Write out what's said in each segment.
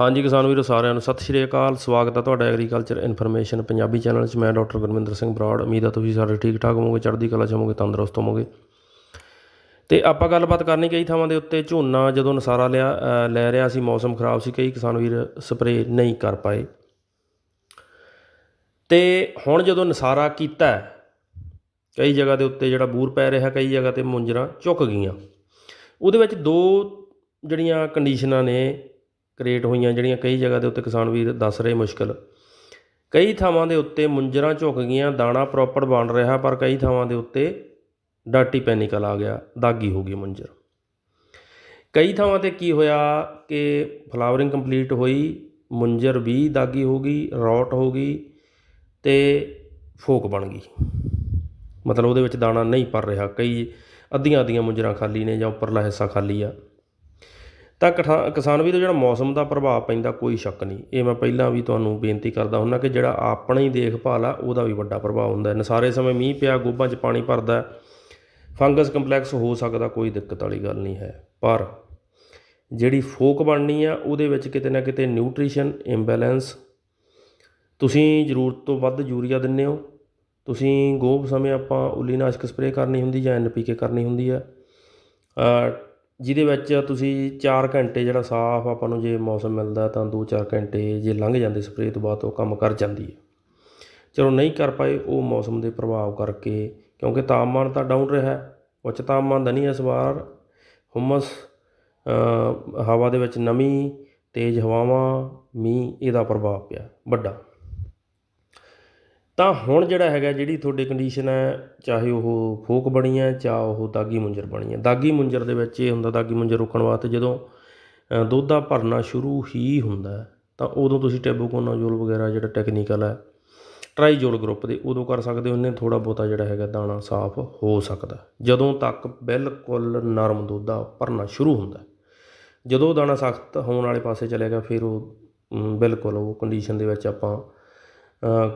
ਹਾਂਜੀ ਕਿਸਾਨ ਵੀਰੋ, ਸਾਰਿਆਂ ਨੂੰ ਸਤਿ ਸ਼੍ਰੀ ਅਕਾਲ। ਸਵਾਗਤ ਹੈ ਤੁਹਾਡਾ ਐਗਰੀਕਲਚਰ ਇਨਫੋਰਮੇਸ਼ਨ ਪੰਜਾਬੀ ਚੈਨਲ 'ਚ। ਮੈਂ ਡਾਕਟਰ ਗੁਰਮਿੰਦਰ ਸਿੰਘ ਬਰਾੜ। ਉਮੀਦ ਹੈ ਤੁਸੀਂ ਸਾਰੇ ਠੀਕ ਠਾਕ ਹੋਵੋਗੇ, ਚੜ੍ਹਦੀ ਕਲਾ 'ਚ ਹੋਵੋਗੇ, ਤੰਦਰੁਸਤ ਹੋਵੋਗੇ। ਤੇ ਆਪਾਂ ਗੱਲਬਾਤ ਕਰਨੀ ਕਈ ਥਾਵਾਂ ਦੇ ਉੱਤੇ। ਝੋਨਾ ਜਦੋਂ ਨਸਾਰਾ ਲਿਆ ਲੈ ਰਿਹਾ ਸੀ, ਮੌਸਮ ਖਰਾਬ ਸੀ, ਕਈ ਕਿਸਾਨ ਵੀਰ ਸਪਰੇਅ ਨਹੀਂ ਕਰ ਪਾਏ। ਤੇ ਹੁਣ ਜਦੋਂ ਨਸਾਰਾ ਕੀਤਾ, ਕਈ ਜਗ੍ਹਾ ਦੇ ਉੱਤੇ ਜਿਹੜਾ ਬੂਰ ਪੈ ਰਿਹਾ, ਕਈ ਜਗ੍ਹਾ ਤੇ ਮੁੰਜਰਾਂ ਝੁਕ ਗਈਆਂ। ਉਹਦੇ ਵਿੱਚ ਦੋ ਜਿਹੜੀਆਂ ਕੰਡੀਸ਼ਨਾਂ ਨੇ ਕ੍ਰੀਏਟ ਹੋਈਆਂ ਜਿਹੜੀਆਂ ਕਈ ਜਗ੍ਹਾ ਦੇ ਉੱਤੇ ਕਿਸਾਨ ਵੀਰ ਦੱਸ ਰਹੇ ਮੁਸ਼ਕਲ। ਕਈ ਥਾਵਾਂ ਦੇ ਉੱਤੇ ਮੁੰਜਰਾਂ ਝੁਕ ਗਈਆਂ, ਦਾਣਾ ਪ੍ਰੋਪਰ ਬਣ ਰਿਹਾ, ਪਰ ਕਈ ਥਾਵਾਂ ਦੇ ਉੱਤੇ ਡਾਟੀ ਪੈਨਿਕਲ ਆ ਗਿਆ, ਦਾਗੀ ਹੋ ਗਈ ਮੁੰਜਰ। ਕਈ ਥਾਵਾਂ ਤੇ ਕੀ ਹੋਇਆ ਕਿ ਫਲਾਵਰਿੰਗ ਕੰਪਲੀਟ ਹੋਈ, ਮੁੰਜਰ ਵੀ ਦਾਗੀ ਹੋ ਗਈ, ਰੌਟ ਹੋ ਗਈ ਤੇ ਫੋਕ ਬਣ ਗਈ। ਮਤਲਬ ਉਹਦੇ ਵਿੱਚ ਦਾਣਾ ਨਹੀਂ ਪਰ ਰਿਹਾ, ਕਈ ਅੱਧੀਆਂ ਅੱਧੀਆਂ ਮੁੰਜਰਾਂ ਖਾਲੀ ਨੇ ਜਾਂ ਉੱਪਰਲਾ ਹਿੱਸਾ ਖਾਲੀ ਆ। ਤਾਂ ਕਠਾ- ਕਿਸਾਨ ਵੀ ਵੀਰੋ, ਜਿਹੜਾ ਮੌਸਮ ਦਾ ਪ੍ਰਭਾਵ ਪੈਂਦਾ ਕੋਈ ਸ਼ੱਕ ਨਹੀਂ। ਇਹ ਮੈਂ ਪਹਿਲਾਂ ਵੀ ਤੁਹਾਨੂੰ ਬੇਨਤੀ ਕਰਦਾ ਹੁੰਦਾ ਕਿ ਜਿਹੜਾ ਆਪਣੀ ਦੇਖਭਾਲ ਆ, ਉਹਦਾ ਵੀ ਵੱਡਾ ਪ੍ਰਭਾਵ ਹੁੰਦਾ ਨਸਾਰੇ ਸਮੇਂ ਮੀਂਹ ਪਿਆ, ਗੋਭਾਂ 'ਚ ਪਾਣੀ ਭਰਦਾ ਫੰਗਸ ਕੰਪਲੈਕਸ ਹੋ ਸਕਦਾ, ਕੋਈ ਦਿੱਕਤ ਵਾਲੀ ਗੱਲ ਨਹੀਂ ਹੈ। ਪਰ ਜਿਹੜੀ ਫੋਕ ਬਣਨੀ ਆ, ਉਹਦੇ ਵਿੱਚ ਕਿਤੇ ਨਾ ਕਿਤੇ ਨਿਊਟ੍ਰੀਸ਼ਨ, ਇੰਬੈਲੈਂਸ, ਤੁਸੀਂ ਜ਼ਰੂਰਤ ਤੋਂ ਵੱਧ ਯੂਰੀਆ ਦਿੰਦੇ ਹੋ, ਤੁਸੀਂ ਗੋਭ ਸਮੇਂ ਆਪਾਂ ਉੱਲੀਨਾਸ਼ਕ ਸਪਰੇਅ ਕਰਨੀ ਹੁੰਦੀ ਜਾਂ ਐਨਪੀਕੇ ਕਰਨੀ ਹੁੰਦੀ ਆ ਜਿਹਦੇ ਵਿੱਚ ਤੁਸੀਂ ਚਾਰ ਘੰਟੇ ਜਿਹੜਾ ਸਾਫ਼ ਆਪਾਂ ਨੂੰ ਜੇ ਮੌਸਮ ਮਿਲਦਾ ਤਾਂ 2-4 ਘੰਟੇ ਜੇ ਲੰਘ ਜਾਂਦੇ ਸਪਰੇਅ ਤੋਂ ਬਾਅਦ ਉਹ ਕੰਮ ਕਰ ਜਾਂਦੀ ਹੈ। ਚਲੋ ਨਹੀਂ ਕਰ ਪਾਏ ਉਹ ਮੌਸਮ ਦੇ ਪ੍ਰਭਾਵ ਕਰਕੇ ਕਿਉਂਕਿ ਤਾਪਮਾਨ ਤਾਂ ਡਾਊਨ ਰਿਹਾ, ਉੱਚ ਤਾਪਮਾਨ ਦਾ ਨਹੀਂ ਇਸ ਵਾਰ। ਹੁਮਸ ਹਵਾ ਦੇ ਵਿੱਚ ਨਮੀ, ਤੇਜ਼ ਹਵਾਵਾਂ, ਮੀਂਹ, ਇਹਦਾ ਪ੍ਰਭਾਵ ਪਿਆ ਵੱਡਾ। ਤਾਂ ਹੁਣ ਜਿਹੜਾ ਹੈਗਾ ਜਿਹੜੀ ਤੁਹਾਡੀ ਕੰਡੀਸ਼ਨ ਹੈ ਚਾਹੇ ਉਹ ਫੋਕ ਬਣੀ ਹੈ ਚਾਹੇ ਉਹ ਦਾਗੀ ਮੁੰਜਰ ਬਣੀ ਹੈ। ਦਾਗੀ ਮੁੰਜਰ ਦੇ ਵਿੱਚ ਇਹ ਹੁੰਦਾ ਦਾਗੀ ਮੁੰਜਰ ਰੋਕਣ ਵਾਸਤੇ ਜਦੋਂ ਅ, ਦੁੱਧ ਭਰਨਾ ਸ਼ੁਰੂ ਹੀ ਹੁੰਦਾ ਤਾਂ ਉਦੋਂ ਤੁਸੀਂ ਟੈਬੂਕੋਨਾਜ਼ੋਲ ਵਗੈਰਾ ਜਿਹੜਾ ਟੈਕਨੀਕਲ ਹੈ ਟਰਾਈਜੋਲ ਗਰੁੱਪ ਦੇ ਉਦੋਂ ਕਰ ਸਕਦੇ ਹੋ ਉਹਨੇ ਥੋੜਾ ਬਹੁਤਾ ਜਿਹੜਾ ਹੈਗਾ ਦਾਣਾ ਸਾਫ਼ ਹੋ ਸਕਦਾ ਜਦੋਂ ਤੱਕ ਬਿਲਕੁਲ ਨਰਮ ਦੁੱਧ ਭਰਨਾ ਸ਼ੁਰੂ ਹੁੰਦਾ ਜਦੋਂ ਦਾਣਾ ਸਖਤ ਹੋਣ ਵਾਲੇ ਪਾਸੇ ਚਲੇਗਾ ਫਿਰ ਉਹ ਬਿਲਕੁਲ ਉਹ ਕੰਡੀਸ਼ਨ ਦੇ ਵਿੱਚ ਆਪਾਂ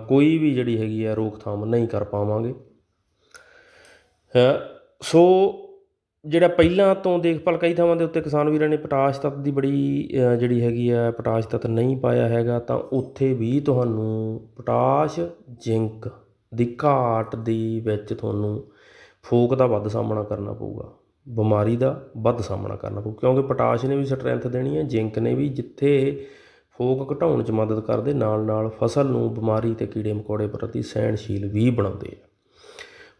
ਕੋਈ ਵੀ ਜਿਹੜੀ ਹੈਗੀ ਆ ਰੋਕਥਾਮ ਨਹੀਂ ਕਰ ਪਾਵਾਂਗੇ। ਸੋ ਜਿਹੜਾ ਪਹਿਲਾਂ ਤੋਂ ਦੇਖਭਾਲ ਕਈ ਥਾਵਾਂ ਦੇ ਉੱਤੇ ਕਿਸਾਨ ਵੀਰਾਂ ਨੇ ਪੋਟਾਸ਼ ਤੱਤ ਦੀ ਬੜੀ ਜਿਹੜੀ ਹੈਗੀ ਆ ਪੋਟਾਸ਼ ਤੱਤ ਨਹੀਂ ਪਾਇਆ ਹੈਗਾ, ਤਾਂ ਉੱਥੇ ਵੀ ਤੁਹਾਨੂੰ ਪੋਟਾਸ਼, ਜ਼ਿੰਕ ਦੀ ਘਾਟ ਦੇ ਵਿੱਚ ਤੁਹਾਨੂੰ ਫੋਕ ਦਾ ਵੱਧ ਸਾਹਮਣਾ ਕਰਨਾ ਪਊਗਾ। ਬਿਮਾਰੀ ਦਾ ਵੱਧ ਸਾਹਮਣਾ ਕਰਨਾ ਪਊ, ਕਿਉਂਕਿ ਪੋਟਾਸ਼ ਨੇ ਵੀ ਸਟਰੈਂਥ ਦੇਣੀ ਹੈ ਜ਼ਿੰਕ ਨੇ ਵੀ, ਜਿੱਥੇ ਫੋਕ ਘਟਾਉਣ 'ਚ ਮਦਦ ਕਰਦੇ, ਨਾਲ ਨਾਲ ਫਸਲ ਨੂੰ ਬਿਮਾਰੀ ਤੇ ਕੀੜੇ ਮਕੌੜੇ ਪ੍ਰਤੀ ਸਹਿਣਸ਼ੀਲ ਵੀ ਬਣਾਉਂਦੇ ਆ।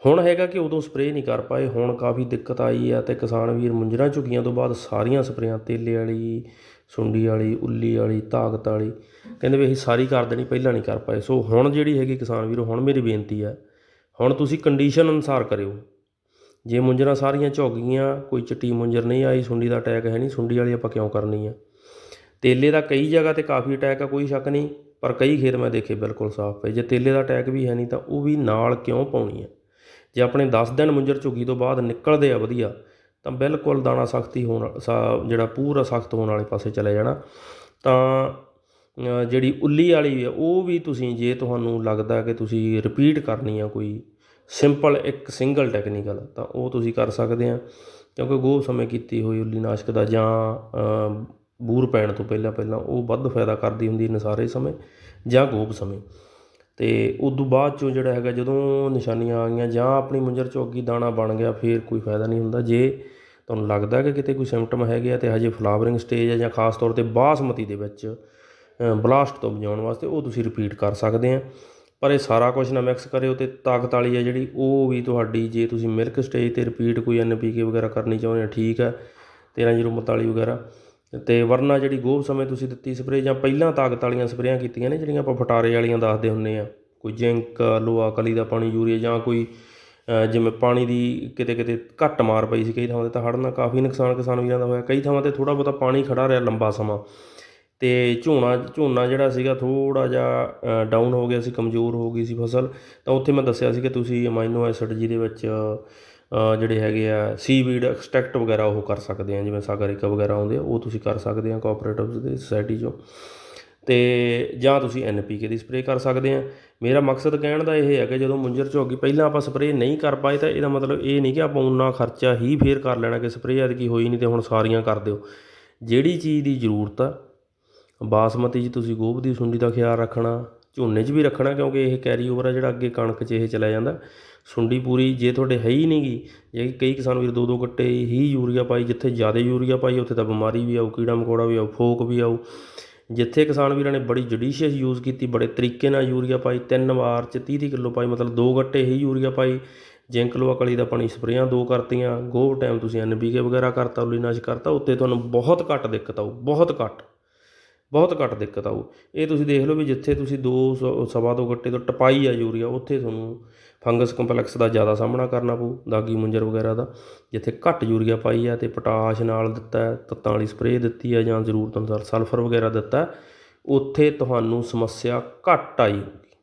ਹੁਣ ਹੈਗਾ ਕਿ ਉਦੋਂ ਸਪਰੇਅ ਨਹੀਂ ਕਰ ਪਾਏ, ਹੁਣ ਕਾਫੀ ਦਿੱਕਤ ਆਈ ਆ ਤੇ ਕਿਸਾਨ ਵੀਰ ਮੁੰਜਰਾਂ ਝੁਕੀਆਂ ਤੋਂ ਬਾਅਦ ਸਾਰੀਆਂ ਸਪਰੇਆਂ, ਤੇਲੇ ਵਾਲੀ, ਸੁੰਡੀ ਵਾਲੀ, ਉੱਲੀ ਵਾਲੀ ਤਾਕਤ ਵਾਲੀ, ਕਹਿੰਦੇ ਵੀ ਅਸੀਂ ਸਾਰੀ ਕਰ ਦੇਣੀ ਪਹਿਲਾਂ ਨਹੀਂ ਕਰ ਪਾਏ। ਸੋ ਹੁਣ ਜਿਹੜੀ ਹੈਗੀ ਕਿਸਾਨ ਵੀਰੋ, ਹੁਣ ਮੇਰੀ ਬੇਨਤੀ ਆ, ਹੁਣ ਤੁਸੀਂ ਕੰਡੀਸ਼ਨ ਅਨੁਸਾਰ ਕਰਿਓ। ਜੇ ਮੁੰਜਰਾਂ ਸਾਰੀਆਂ ਝੁਕ ਗਈਆਂ, ਕੋਈ ਚਿੱਟੀ ਮੁੰਜਰ ਨਹੀਂ ਆਈ, ਸੁੰਡੀ ਦਾ ਅਟੈਕ ਹੈ ਨਹੀਂ, ਸੁੰਡੀ ਵਾਲੀ ਆਪਾਂ ਕਿਉਂ ਕਰਨੀ ਆ? ਤੇਲੇ ਦਾ ਕਈ ਜਗ੍ਹਾ ਤੇ ਕਾਫੀ ਅਟੈਕ ਆ, ਕੋਈ ਸ਼ੱਕ ਨਹੀਂ, ਪਰ ਕਈ ਖੇਤ ਮੈਂ ਦੇਖੇ ਬਿਲਕੁਲ ਸਾਫ਼ ਪਏ। ਜੇ ਤੇਲੇ ਦਾ ਅਟੈਕ ਵੀ ਹੈ ਨਹੀਂ ਤਾਂ ਉਹ ਵੀ ਨਾਲ ਕਿਉਂ ਪਾਉਣੀ ਹੈ ਜੇ ਆਪਣੇ 10 ਦਿਨ ਮੁੰਜਰ ਝੁੱਗੀ ਤੋਂ ਬਾਅਦ ਨਿਕਲਦੇ ਆ ਵਧੀਆ, ਤਾਂ ਬਿਲਕੁਲ ਦਾਣਾ ਸਖਤੀ ਹੋਣ ਸਾ- ਜਿਹੜਾ ਪੂਰਾ ਸਖਤ ਹੋਣ ਵਾਲੇ ਪਾਸੇ ਚਲੇ ਜਾਣਾ। ਤਾਂ ਜਿਹੜੀ ਉੱਲੀ ਵਾਲੀ ਹੈ ਉਹ ਵੀ ਤੁਸੀਂ, ਜੇ ਤੁਹਾਨੂੰ ਲੱਗਦਾ ਕਿ ਤੁਸੀਂ ਰਿਪੀਟ ਕਰਨੀ ਆ ਕੋਈ ਸਿੰਪਲ ਇੱਕ ਸਿੰਗਲ ਟੈਕਨੀਕਲ ਤਾਂ ਉਹ ਤੁਸੀਂ ਕਰ ਸਕਦੇ ਆ। ਕਿਉਂਕਿ ਗੋਹ ਸਮੇਂ ਕੀਤੀ ਹੋਈ ਉੱਲੀ ਨਾਸ਼ਕ ਦਾ ਜਾਂ ਬੂਰ ਪੈਣ ਤੋਂ ਪਹਿਲਾਂ ਪਹਿਲਾਂ ਉਹ ਵੱਧ ਫਾਇਦਾ ਕਰਦੀ ਹੁੰਦੀ ਨਸਾਰੇ ਸਮੇਂ ਜਾਂ ਗੋਭ ਸਮੇਂ। ਅਤੇ ਉਦੋਂ ਬਾਅਦ ਚੋਂ ਜਿਹੜਾ ਹੈਗਾ ਜਦੋਂ ਨਿਸ਼ਾਨੀਆਂ ਆ ਗਈਆਂ ਜਾਂ ਆਪਣੀ ਮੁੰਜਰ ਚੌਗੀ ਦਾਣਾ ਬਣ ਗਿਆ, ਫਿਰ ਕੋਈ ਫਾਇਦਾ ਨਹੀਂ ਹੁੰਦਾ। ਜੇ ਤੁਹਾਨੂੰ ਲੱਗਦਾ ਕਿ ਕਿਤੇ ਕੋਈ ਸਿੰਪਟਮ ਹੈਗੇ ਆ ਤੇ ਹਜੇ ਫਲਾਵਰਿੰਗ ਸਟੇਜ ਹੈ ਜਾਂ ਖਾਸ ਤੌਰ ਤੇ ਬਾਸਮਤੀ ਦੇ ਵਿੱਚ ਬਲਾਸਟ ਤੋਂ ਬਚਾਉਣ ਵਾਸਤੇ ਉਹ ਤੁਸੀਂ ਰਿਪੀਟ ਕਰ ਸਕਦੇ ਆ। ਪਰ ਇਹ ਸਾਰਾ ਕੁਝ ਨਾ ਮਿਕਸ ਕਰਿਓ ਤੇ ਤਾਕਤ ਵਾਲੀ ਹੈ ਜਿਹੜੀ, ਉਹ ਵੀ ਤੁਹਾਡੀ ਜੇ ਤੁਸੀਂ ਮਿਲਕ ਸਟੇਜ ਤੇ ਰਿਪੀਟ ਕੋਈ ਐਨਪੀਕੇ ਵਗੈਰਾ ਕਰਨੀ ਚਾਹੁੰਦੇ ਆ, ਠੀਕ ਹੈ 13045 ਵਗੈਰਾ ਅਤੇ ਵਰਨਾ ਜਿਹੜੀ ਗੋਭ ਸਮੇਂ ਤੁਸੀਂ ਦਿੱਤੀ ਸਪਰੇਅ ਜਾਂ ਪਹਿਲਾਂ ਤਾਕਤ ਵਾਲੀਆਂ ਸਪਰੇਆਂ ਕੀਤੀਆਂ ਨੇ ਜਿਹੜੀਆਂ ਆਪਾਂ ਫਟਾਰੇ ਵਾਲੀਆਂ ਦੱਸਦੇ ਹੁੰਨੇ ਆ, ਕੋਈ ਜ਼ਿੰਕ, ਲੋਹਾ, ਕਲੀ ਦਾ ਪਾਣੀ, ਯੂਰੀਆ ਜਾਂ ਕੋਈ ਜਿਵੇਂ ਪਾਣੀ ਦੀ ਕਿਤੇ ਕਿਤੇ ਘੱਟ ਮਾਰ ਪਈ ਸੀ ਕਈ ਥਾਵਾਂ ਤੇ ਤਾਂ ਹੜ੍ਹ ਨਾਲ ਕਾਫੀ ਨੁਕਸਾਨ ਕਿਸਾਨ ਵੀਰਾਂ ਦਾ ਹੋਇਆ, ਕਈ ਥਾਵਾਂ ਤੇ ਥੋੜਾ ਬਹੁਤਾ ਪਾਣੀ ਖੜਾ ਰਿਹਾ ਲੰਬਾ ਸਮਾਂ। ਤੇ ਝੋਨਾ ਝੋਨਾ ਜਿਹੜਾ ਸੀਗਾ ਥੋੜਾ ਜਿਹਾ ਡਾਊਨ ਹੋ ਗਿਆ ਸੀ, ਕਮਜ਼ੋਰ ਹੋ ਗਈ ਸੀ ਫਸਲ। ਤਾਂ ਉੱਥੇ ਮੈਂ ਦੱਸਿਆ ਸੀ ਕਿ ਤੁਸੀਂ ਅਮਾਈਨੋ ਐਸਿਡ ਜਿਹਦੇ ਵਿੱਚ ਜਿਹੜੇ ਹੈਗੇ ਆ ਸੀਵੀਡ ਐਕਸਟ੍ਰੈਕਟ ਵਗੈਰਾ ਉਹ ਕਰ ਸਕਦੇ ਆ, ਜਿਵੇਂ ਸਾਗਰਿਕਾ ਵਗੈਰਾ ਆਉਂਦੇ ਆ, ਉਹ ਤੁਸੀਂ ਕਰ ਸਕਦੇ ਆ ਕੋਆਪਰੇਟਿਵਸ ਦੇ ਸੁਸਾਇਟੀ 'ਚੋਂ। ਤੇ ਜਾਂ ਤੁਸੀਂ ਐਨਪੀਕੇ ਦੀ ਸਪਰੇਅ ਕਰ ਸਕਦੇ ਆ। ਮੇਰਾ ਮਕਸਦ ਕਹਿਣ ਦਾ ਇਹ ਹੈ ਕਿ ਜਦੋਂ ਮੁੰਜਰ ਝੋਗੀ ਪਹਿਲਾਂ ਆਪਾਂ ਸਪਰੇਅ ਨਹੀਂ ਕਰ ਪਾਏ ਤਾਂ ਇਹਦਾ ਮਤਲਬ ਇਹ ਨਹੀਂ ਕਿ ਆਪਾਂ ਉਨਾ ਖਰਚਾ ਹੀ ਫੇਰ ਕਰ ਲੈਣਾ ਕਿ ਸਪਰੇਅ ਐਤਕੀ ਹੋਈ ਨਹੀਂ ਤੇ ਹੁਣ ਸਾਰੀਆਂ ਕਰ ਦਿਓ। ਜਿਹੜੀ ਚੀਜ਼ ਦੀ ਜ਼ਰੂਰਤ ਆ, ਬਾਸਮਤੀ 'ਚ ਤੁਸੀਂ ਗੋਭ ਦੀ ਸੁੰਡੀ ਦਾ ਖਿਆਲ ਰੱਖਣਾ, ਝੋਨੇ 'ਚ ਵੀ ਰੱਖਣਾ, ਕਿਉਂਕਿ ਇਹ ਕੈਰੀ ਓਵਰ ਆ ਜਿਹੜਾ ਅੱਗੇ ਕਣਕ 'ਚ ਇਹ ਚਲਾ ਜਾਂਦਾ। ਸੁੰਡੀ ਪੂਰੀ ਜੇ ਤੁਹਾਡੇ ਹੈ ਹੀ ਨਹੀਂਗੀ ਜੇ ਕਈ ਕਿਸਾਨ ਵੀਰ ਦੋ ਦੋ ਗੱਟੇ ਹੀ ਯੂਰੀਆ ਪਾਈ, ਜਿੱਥੇ ਜ਼ਿਆਦਾ ਯੂਰੀਆ ਪਾਈ, ਉੱਥੇ ਤਾਂ ਬਿਮਾਰੀ ਵੀ ਆਊ, ਕੀੜਾ ਮਕੌੜਾ ਵੀ ਆਊ, ਫੋਕ ਵੀ ਆਊ। ਜਿੱਥੇ ਕਿਸਾਨ ਵੀਰਾਂ ਨੇ ਬੜੀ ਜੁਡੀਸ਼ੀਅਸ ਯੂਜ਼ ਕੀਤੀ, ਬੜੇ ਤਰੀਕੇ ਨਾਲ ਯੂਰੀਆ ਪਾਈ, ਤਿੰਨ ਵਾਰ ਚ 30 30 ਕਿਲੋ ਪਾਈ, ਮਤਲਬ ਦੋ ਗੱਟੇ ਹੀ ਯੂਰੀਆ ਪਾਈ। ਜਿੰਕ ਲੋਹਾ ਕਲੀ ਦਾ ਪਾਣੀ ਸਪਰੇਆਂ ਦੋ ਕਰਤੀਆਂ, ਗੋਹ ਟਾਈਮ ਤੁਸੀਂ ਐਨਪੀਕੇ ਵਗੈਰਾ ਕਰਤਾ ਉਲੀਨਾਸ਼ ਕਰਤਾ, ਉੱਤੇ ਤੁਹਾਨੂੰ ਬਹੁਤ ਘੱਟ ਦਿੱਕਤ ਆਊ, ਬਹੁਤ ਘੱਟ। ਬਹੁਤ ਘੱਟ ਦਿੱਕਤ ਆਊ। ਇਹ ਤੁਸੀਂ ਦੇਖ ਲਓ ਵੀ ਜਿੱਥੇ ਤੁਸੀਂ ਦੋ ਸ- ਸਵਾ ਦੋ ਗੱਟੇ ਤੋਂ ਟਪਾਈ ਆ ਯੂਰੀਆ ਉੱਥੇ ਤੁਹਾਨੂੰ ਫੰਗਸ ਕੰਪਲੈਕਸ ਦਾ ਜ਼ਿਆਦਾ ਸਾਹਮਣਾ ਕਰਨਾ ਪਊ ਦਾਗੀ ਮੁੰਜਰ ਵਗੈਰਾ ਦਾ। ਜਿੱਥੇ ਘੱਟ ਯੂਰੀਆ ਪਾਈ ਆ ਤੇ ਪੋਟਾਸ਼ ਨਾਲ ਦਿੱਤਾ ਹੈ, ਤੱਤਾਂ ਵਾਲੀ ਸਪਰੇਅ ਦਿੱਤੀ ਆ ਜਾਂ ਜ਼ਰੂਰਤ ਅਨੁਸਾਰ ਸਲਫਰ ਵਗੈਰਾ ਦਿੱਤਾ ਉੱਥੇ ਤੁਹਾਨੂੰ ਸਮੱਸਿਆ ਘੱਟ ਆਈ ਹੋਊਗੀ।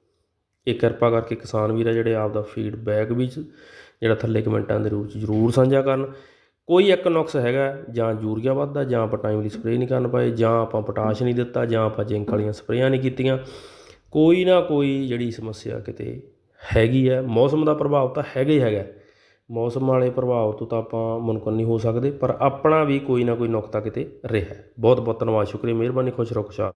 ਇਹ ਕਿਰਪਾ ਕਰਕੇ ਕਿਸਾਨ ਵੀਰ ਆ ਜਿਹੜੇ ਆਪ ਦਾ ਫੀਡਬੈਕ ਵੀ ਚ- ਜਿਹੜਾ ਥੱਲੇ ਕਮੈਂਟਾਂ ਦੇ ਰੂਪ ਚ ਜ਼ਰੂਰ ਸਾਂਝਾ ਕਰਨ। ਕੋਈ ਇੱਕ ਨੁਕਸ ਹੈਗਾ, ਜਾਂ ਯੂਰੀਆ ਵੱਧਦਾ, ਜਾਂ ਆਪਾਂ ਟਾਈਮਲੀ ਸਪਰੇਅ ਨਹੀਂ ਕਰਨ ਪਾਏ, ਜਾਂ ਆਪਾਂ ਪੋਟਾਸ਼ ਨਹੀਂ ਦਿੱਤਾ, ਜਾਂ ਆਪਾਂ ਜਿੰਕ ਵਾਲੀਆਂ ਸਪਰੇਆਂ ਨਹੀਂ ਕੀਤੀਆਂ, ਕੋਈ ਨਾ ਕੋਈ ਜਿਹੜੀ ਸਮੱਸਿਆ ਕਿਤੇ ਹੈਗੀ ਹੈ। ਮੌਸਮ ਦਾ ਪ੍ਰਭਾਵ ਤਾਂ ਹੈਗਾ ਹੀ ਹੈਗਾ ਮੌਸਮ ਵਾਲੇ ਪ੍ਰਭਾਵ ਤੋਂ ਤਾਂ ਆਪਾਂ ਮੁਨਕਰ ਨਹੀਂ ਹੋ ਸਕਦੇ, ਪਰ ਆਪਣਾ ਵੀ ਕੋਈ ਨਾ ਕੋਈ ਨੁਕਤਾ ਕਿਤੇ ਰਿਹਾ ਬਹੁਤ ਬਹੁਤ ਧੰਨਵਾਦ, ਸ਼ੁਕਰੀਆ, ਮਿਹਰਬਾਨੀ, ਖੁਸ਼ ਰਹੋ, ਖੁਸ਼ਹਾਲ।